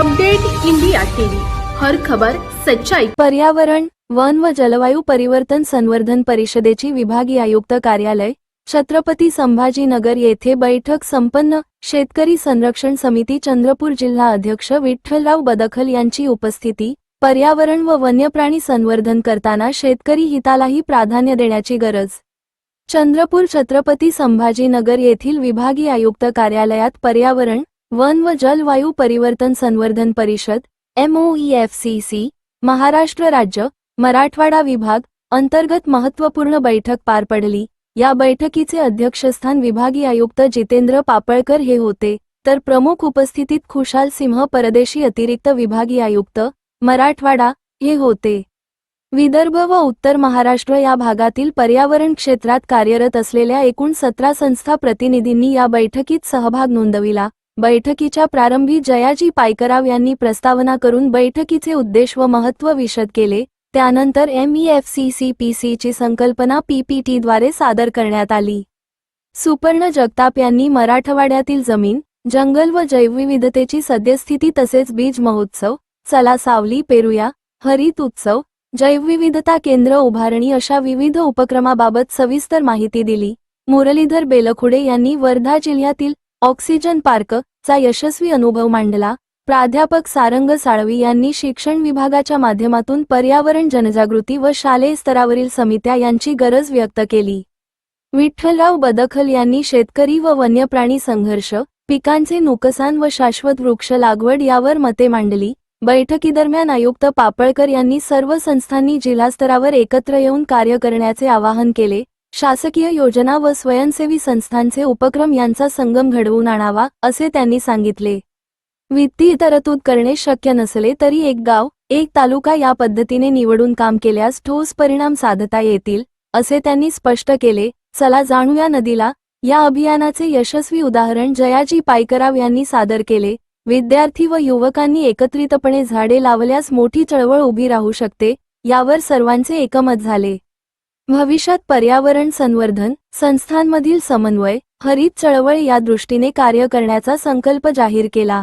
Update India TV. हर खबर सच्चाई. पर्यावरण वन व जलवायू परिवर्तन संवर्धन परिषदेची विभागीय आयुक्त कार्यालय छत्रपती संभाजीनगर येथे बैठक संपन्न शेतकरी संरक्षण समिती चंद्रपूर जिल्हा अध्यक्ष विठ्ठलराव बदखल यांची उपस्थिती पर्यावरण व वन्यप्राणी संवर्धन करताना शेतकरी हितालाही प्राधान्य देण्याची गरज. चंद्रपूर छत्रपती संभाजीनगर येथील विभागीय आयुक्त कार्यालयात पर्यावरण वन व जलवायू परिवर्तन संवर्धन परिषद एमओईएफसीसी महाराष्ट्र राज्य मराठवाडा विभाग अंतर्गत महत्त्वपूर्ण बैठक पार पडली. या बैठकीचे अध्यक्षस्थान विभागीय आयुक्त जितेंद्र पापळकर हे होते. तर प्रमुख उपस्थितीत खुशाल सिंह परदेशी अतिरिक्त विभागीय आयुक्त मराठवाडा हे होते. विदर्भ व उत्तर महाराष्ट्र या भागातील पर्यावरण क्षेत्रात कार्यरत असलेल्या एकूण सतरा संस्था प्रतिनिधींनी या बैठकीत सहभाग नोंदविला. बैठकीच्या प्रारंभी जयाजी पायकराव यांनी प्रस्तावना करून बैठकीचे उद्देश व महत्त्व विशद केले. त्यानंतर E एमईएफसीसीपीसीची संकल्पना पीपीटीद्वारे सादर करण्यात आली. सुपर्ण जगताप यांनी मराठवाड्यातील जमीन जंगल व जैवविविधतेची सद्यस्थिती तसेच बीज महोत्सव चला सावली पेरुया हरित उत्सव जैवविविधता केंद्र उभारणी अशा विविध उपक्रमाबाबत सविस्तर माहिती दिली. मुरलीधर बेलखुडे यांनी वर्धा जिल्ह्यातील ऑक्सिजन पार्क चा यशस्वी अनुभव मांडला. प्राध्यापक सारंग साळवी यांनी शिक्षण विभागाच्या माध्यमातून पर्यावरण जनजागृती व शालेय स्तरावरील समित्या यांची गरज व्यक्त केली. विठ्ठलराव बदखल यांनी शेतकरी व वन्यप्राणी संघर्ष पिकांचे नुकसान व शाश्वत वृक्ष लागवड यावर मते मांडली. बैठकीदरम्यान आयुक्त पापळकर यांनी सर्व संस्थांनी जिल्हास्तरावर एकत्र येऊन कार्य करण्याचे आवाहन केले. शासकीय योजना व स्वयंसेवी संस्थांचे उपक्रम यांचा संगम घडवून आणावा असे त्यांनी सांगितले. वित्तीय तरतूद करणे शक्य नसले तरी एक गाव एक तालुका या पद्धतीने निवडून काम केल्यास ठोस परिणाम साधता येतील असे त्यांनी स्पष्ट केले. चला जाणूया नदीला. या अभियानाचे यशस्वी उदाहरण जयाजी पायकराव यांनी सादर केले. विद्यार्थी व युवकांनी एकत्रितपणे झाडे लावल्यास मोठी चळवळ उभी राहू शकते यावर सर्वांचे एकमत झाले. भविष्यात पर्यावरण संवर्धन संस्थांमधील समन्वय हरित चळवळ या दृष्टीने कार्य करण्याचा संकल्प जाहीर केला.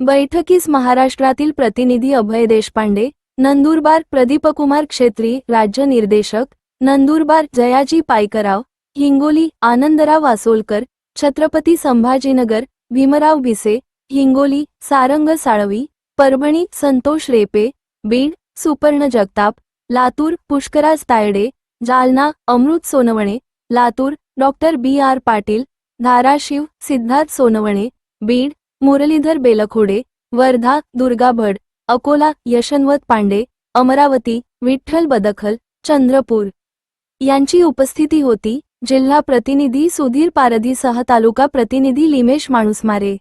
बैठकीस महाराष्ट्रातील प्रतिनिधी अभय देशपांडे नंदुरबार प्रदीपकुमार क्षेत्री राज्य निर्देशक Nandurbar Jayaji Paikrao Hingoli Anandrao Wasolkar Chhatrapati Sambhajinagar Bhimrao Bhise Hingoli Sarang Salvi Parbhani Santosh Repe Beed Suparn Jagtap Latur Pushkaraj Tayde Jalna Amrit Sonawane Latur doctor B R Patil Dharashiv Siddharth Sonawane Beed Muralidhar Belkhode Wardha Durga Bhad Akola Yashwant Pande Amravati Vitthal बदखल Chandrapur. यांची उपस्थिती होती जिल्हा प्रतिनिधी सुधीर पारधीसह तालुका प्रतिनिधी लिमेश माणूसमारे.